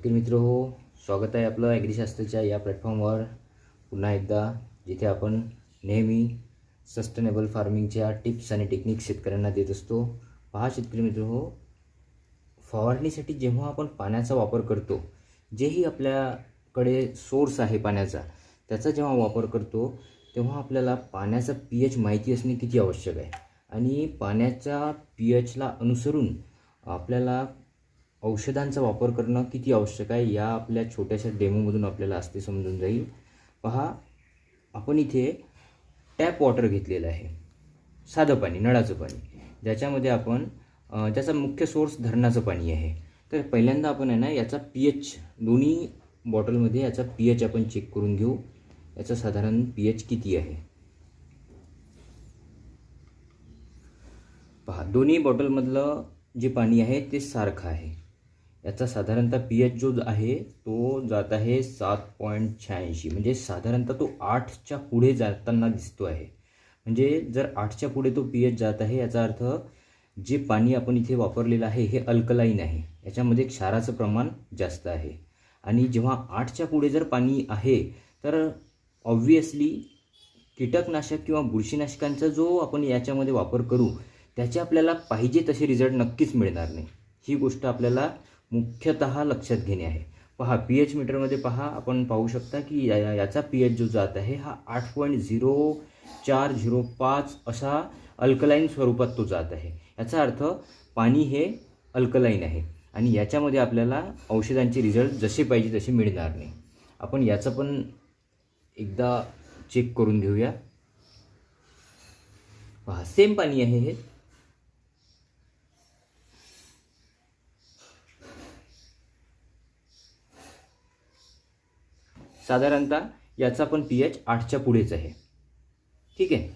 शेतकरी मित्र हो स्वागत आहे आपलं ॲग्रीशास्त्रच्या या प्लॅटफॉर्मवर. पुन्हा एकदा जिथे आपण नेहमी सस्टेनेबल फार्मिंगच्या टिप्स आणि टेक्निक्स शेतकऱ्यांना देत असतो. पहा शेतकरी मित्र हो फवारणीसाठी जेव्हा आपण पाण्याचा वापर करतो जेही आपल्याकडे सोर्स आहे पाण्याचा त्याचा जेव्हा वापर करतो तेव्हा आपल्याला पाण्याचा पी एच माहिती असणे किती आवश्यक आहे. आणि पाण्याच्या पी एचला अनुसरून आपल्याला औषधांचा वापर करणं किती आवश्यक आहे या आपल्या छोट्याशा डेमोमधून आपल्याला असते समजून जाईल. पहा आपण इथे टॅप वॉटर घेतलेलं आहे. साधं पाणी नळाचं पाणी. ज्याच्यामध्ये आपण त्याचा मुख्य सोर्स धरणाचं पाणी आहे. तर पहिल्यांदा आपण आहे ना याचा पी एच दोन्ही बॉटलमध्ये याचा पी एच आपण चेक करून घेऊ. याचा साधारण पी एच किती आहे? पहा दोन्ही बॉटलमधलं जे पाणी आहे ते सारखं आहे. याचा साधारणतः पी एच जो आहे तो जात आहे सात पॉईंट शहाऐंशी. म्हणजे साधारणतः तो आठच्या पुढे जाताना दिसतो आहे. म्हणजे जर आठच्या पुढे तो पी एच जात आहे याचा अर्थ जे पाणी आपण इथे वापरलेलं आहे हे अल्कलाईन आहे. याच्यामध्ये क्षाराचं प्रमाण जास्त आहे. आणि जेव्हा आठच्या पुढे जर पाणी आहे तर ऑब्वियसली कीटकनाशक किंवा बुरशीनाशकांचा जो आपण याच्यामध्ये वापर करू त्याचे आपल्याला पाहिजे तसे रिझल्ट नक्कीच मिळणार नाही. ही गोष्ट आपल्याला मुख्यतः लक्षात घेणे आहे. पहा पी एच मीटरमध्ये पहा आपण पाहू शकता की या याचा पी एच जो जात आहे हा आठ पॉईंट झिरो चार झिरो पाच असा अल्कलाईन स्वरूपात तो जात आहे. याचा अर्थ पाणी हे अल्कलाईन आहे आणि याच्यामध्ये आपल्याला औषधांचे रिझल्ट जसे पाहिजे तसे मिळणार नाही. आपण याचं पण एकदा चेक करून घेऊया. पहा सेम पाणी आहे हे. साधारणतः याचा पण पी एच आठच्या पुढेच आहे. ठीक आहे?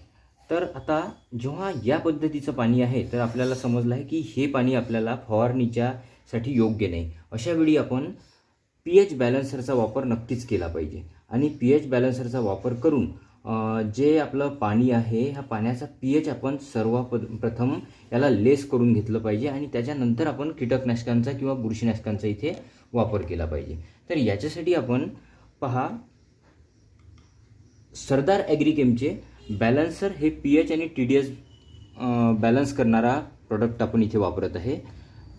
तर आता जेव्हा या पद्धतीचं पाणी आहे तर आपल्याला समजलं आहे की हे पाणी आपल्याला फवारणीच्या साठी योग्य नाही. अशावेळी आपण पी एच बॅलन्सरचा वापर नक्कीच केला पाहिजे. आणि पी एच बॅलन्सरचा वापर करून जे आपलं पाणी आहे ह्या पाण्याचा पी एच आपण सर्व प्रथम याला लेस करून घेतलं पाहिजे आणि त्याच्यानंतर आपण कीटकनाशकांचा किंवा बुरशीनाशकांचा इथे वापर केला पाहिजे. तर याच्यासाठी आपण पहा. सरदार ॲग्रिकेमचे बॅलन्सर हे पी एच आणि टी डी एस बॅलन्स करणारा प्रोडक्ट आपण इथे वापरत आहे.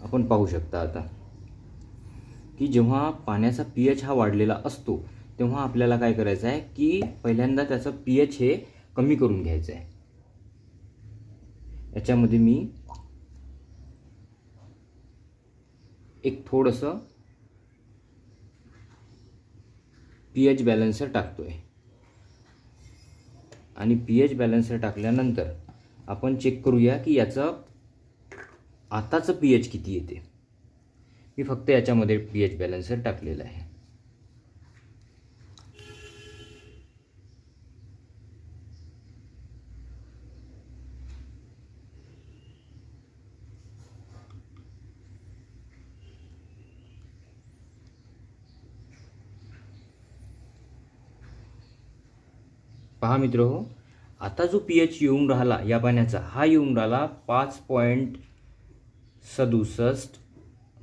आपण पाहू शकता आता की जेव्हा पाण्याचा पी एच हा वाढलेला असतो तेव्हा आपल्याला काय करायचं आहे की पहिल्यांदा त्याचं पी एच हे कमी करून घ्यायचं आहे. याच्यामध्ये मी एक थोडंसं पी एच बॅलन्सर टाकतो आहे आणि पी एच बॅलन्सर टाकल्यानंतर आपण चेक करूया की याचं आताचं पी एच किती येते. मी फक्त याच्यामध्ये पी एच बॅलन्सर टाकलेलं आहे. पहा मित्र हो आता जो पी एच येऊन राहिला या पाण्याचा हा येऊन राहिला पाच पॉईंट सदुसष्ट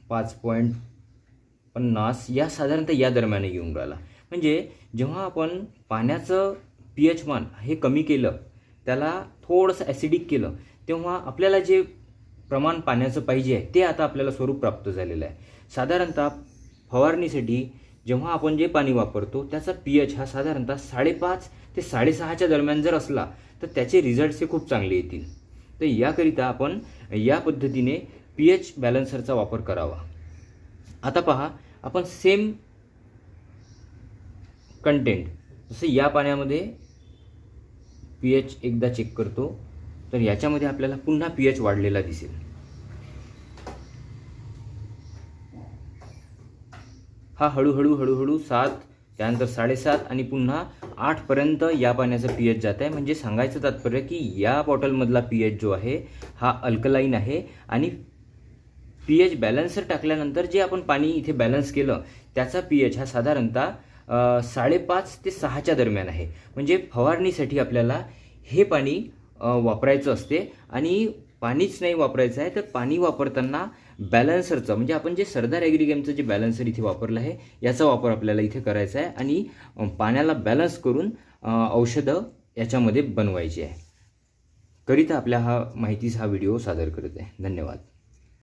पाच पॉईंट पन्नास या साधारणतः या दरम्यान येऊन राहिला. म्हणजे जेव्हा आपण पाण्याचं पी एच मान हे कमी केलं त्याला थोडंसं ॲसिडिक केलं तेव्हा आपल्याला जे प्रमाण पाण्याचं पाहिजे आहे ते आता आपल्याला स्वरूप प्राप्त झालेलं आहे. साधारणतः फवारणीसाठी जेव्हा आपण जे पाणी वापरतो त्याचा पी एच हा साधारणतः साडेपाच ते साडेसहाच्या दरम्यान जर असला तर त्याचे रिझल्ट्स हे खूप चांगले येतील. तर याकरिता आपण या पद्धतीने पी एच बॅलन्सरचा वापर करावा. आता पहा आपण सेम कंटेंट जसं या पाण्यामध्ये पी एच एकदा चेक करतो तर याच्यामध्ये आपल्याला पुन्हा पी एच वाढलेला दिसेल. हा हळूहळू हळूहळू सात त्यानंतर साडेसात आणि पुन्हा आठपर्यंत या पाण्याचं पी एच जात आहे. म्हणजे सांगायचं तात्पर्य की या बॉटलमधला पी एच जो आहे हा अल्कलाईन आहे आणि पी एच बॅलन्सर टाकल्यानंतर जे आपण पाणी इथे बॅलन्स केलं त्याचा पी एच हा साधारणतः साडेपाच ते सहाच्या दरम्यान आहे. म्हणजे फवारणीसाठी आपल्याला हे पाणी वापरायचं असते आणि पाणीच नाही वापरायचं आहे तर पाणी वापरताना बॅलन्सरचं म्हणजे आपण जे सरदार ॲग्रीगेमचं जे बॅलन्सर इथे वापरलं आहे याचा वापर आपल्याला इथे करायचा आहे आणि पाण्याला बॅलन्स करून औषधं याच्यामध्ये बनवायची आहे. करिता आपल्या हा माहितीचा हा व्हिडिओ सादर करत आहे. धन्यवाद.